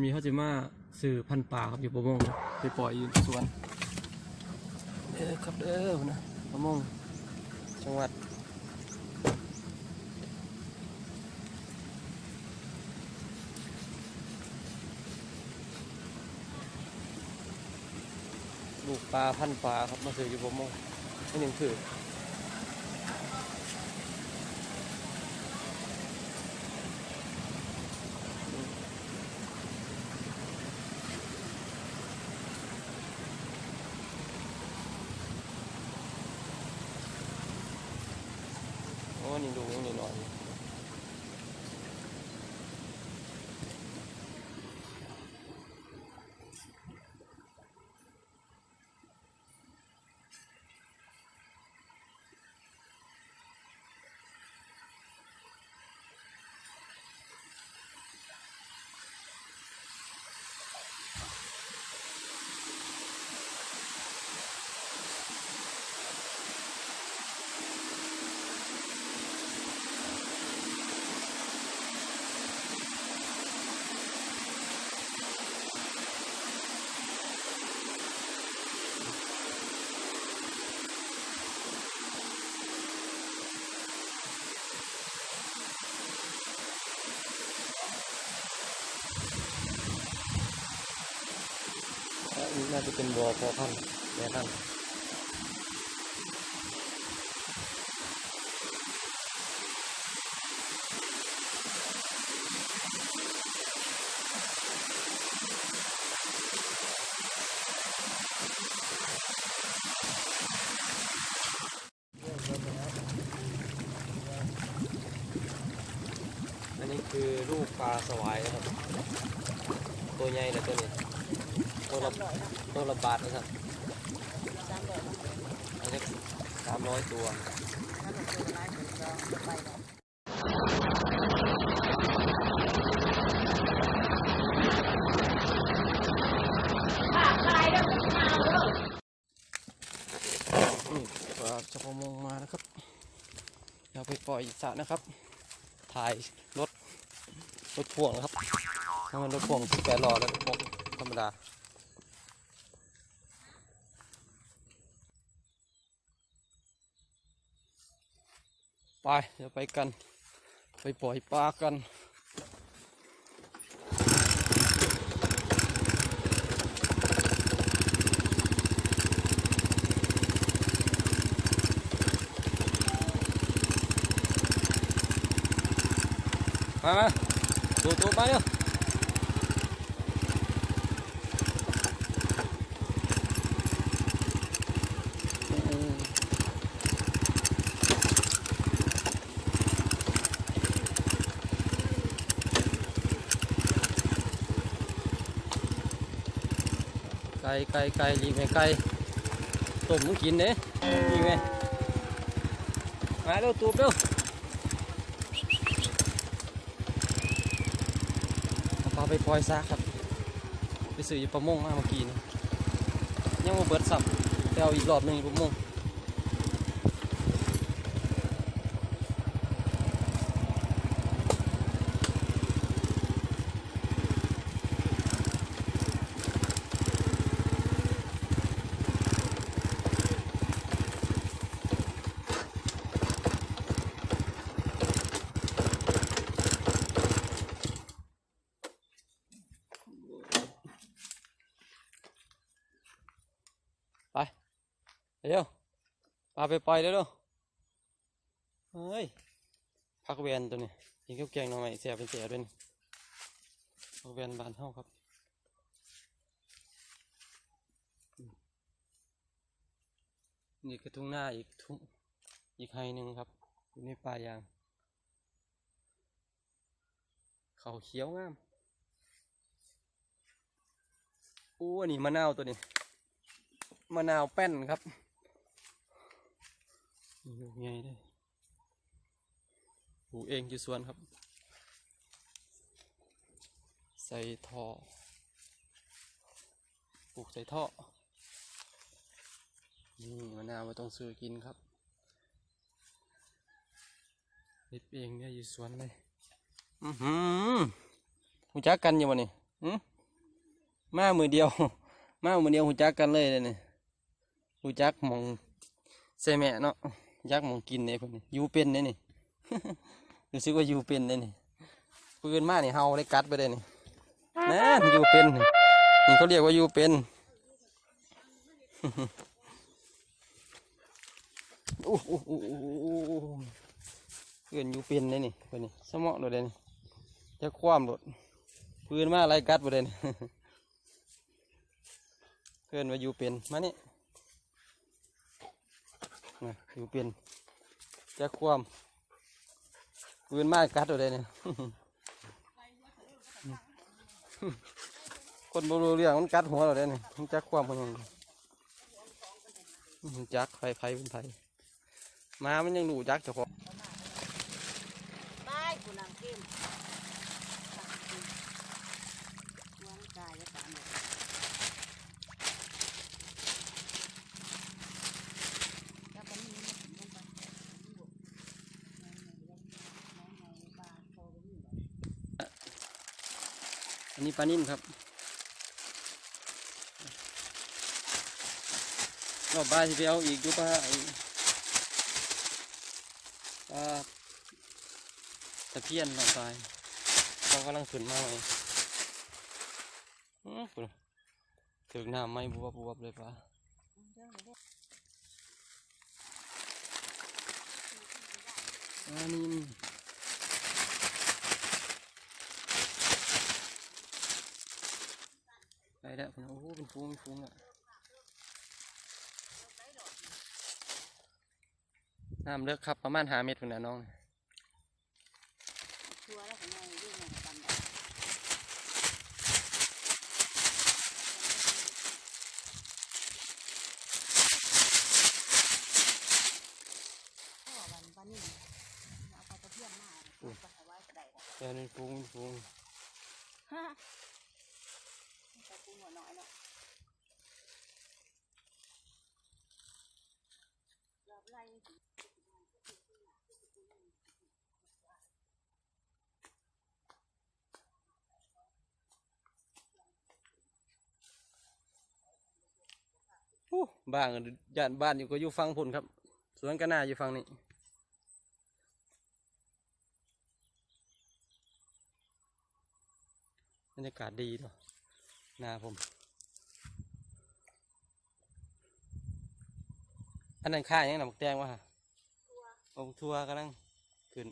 มีเขาจะมาสื่อพันป่าครับอยู่ประมงไปปล่อยอยู่สวนเด้อครับเด้อนะประมงจังหวัดลูกปลาพันป่าครับมาสื่ออยู่ประมงนี่หนึ่งคือ นี่น่าจะเป็นบอพอพันธุ์แม่พันธุ์อันนี้คือลูกปลาสวายนะครับ ตัวใหญ่เลยตัวนี้ ตัวละตัวละบาทนะครับอันนี้สามร้อยตัวนี่ปลาจะประมงมานะครับเดี๋ยวไปปล่อยสระนะครับ ถ่ายรถรถพ่วงนะครับถ้ามันรถพ่วงแปดล้อแล้วรถพ่วงธรรมดา ไปเดี๋ยวไปกัน ไปปล่อยปลากันมามาดูตัวไปเร็ว ไก่ไก่ไก่รีบไหมไก่ต้มมึงกินเด้นี่ไหมมาเร็วตัวเร็วเอาปลาไปปล่อยซะครับ ไปซื้อประมงมาเมื่อกี้นี่ยังมาเบิดสับแต่เอาอีกรอบหนึ่งประมง ไป เร็วปลาไปปล่อยเร็วเฮ้ยพักเวียนตัวนี้กินข้าวแกงหน่อไม้เสียเป็นเสียด้วยนี่พักเวียนบานเท่าครับนี่กระทุ่งหน้าอีกทุ่งอีกไฮหนึ่งครับอยู่ในป่ายาง เขาเขียวงามอู้อันนี้มะนาวตัวนี้ มะนาวแป้นครับนี่ลูกใหญ่เลยปลูกเองอยู่สวนครับ ใส่ท่อปลูกใส่ท่อ นี่มะนาวไม่ต้องซื้อกินครับเด็ดเองเนี่ยอยู่สวนเลย อือหือรู้จักกันอยู่วะนี่หืมมามือเดียว มามือเดียวหูจักกันเลยเลยนี่ หูจักมองใส่แม่เนาะหูจักมองกินเนี่ยพนนี่ยูเป็นเนี่ยนี่รู้สึกว่ายูเป็นเนี่ยนี่ปืนมานี่เฮาได้กัดไปเลยนี่นั่ยูเป็นนี่นี่เขาเรียกว่ายูเป็นโอ้โหเพื่อนยูเป็นเลยนี่เพื่อนนี่สมองโดดเลยนี่จะคว่ำโดดปืนมาอะไรกัดไปเลยนี่เพื่อนว่ายูเป็นมานี่ น่ะอยู่เป็นจะคว่ำปืนไม้กัดโดดเนี่ยคนบรูเรื่องมันกัดหัวเราได้เนี่ยมันจะควมมันยังจักไฟไฟเป็นไฟมามันยังดูจักเจ้าของ ไปกูนั่งกินวางกายแล้วตามเลยแล้วก็มีมันมันไปมันบุกน้องใหญ่น้องใหญ่ปลาโตไปนี่แหละ อันนี้ปลานิ่นครับ รอบบ้านที่ไปเอาอีกดูปลาปลาตะเพียนรอบบ้านเขากำลังขึ้นมาใหม่อื้อพุ่นถึงน้ำไม่บวบบวบเลยปลาองเลยปลานิ่นไป แล้วพุ่นโอ้โหเป็นฟูงเป็นฟูงอะน้ำเลิกครับประมาณหาเมตรพุ่นะน้องชัวร์น้องนายเรื่องอะไรกันแบบพ่อวันวันนี้เอาไปตะเพียนมาเอาไปเอาไว้ก็ได้ละแต่เป็นฟูงเป็นฟูง ฮะ นี่แต่กูหัวน้อยเนาะรอบไล่บ้านย่านบ้านอยู่ก็อยู่ฝั่งพุ่นครับ สวนกะนาอยู่ฝั่งนี้บรรยากาศดีเนาะ น้าผม อันนั้นข้ายังหนักแดงวะฮะองทัวร์กำลังขึ้น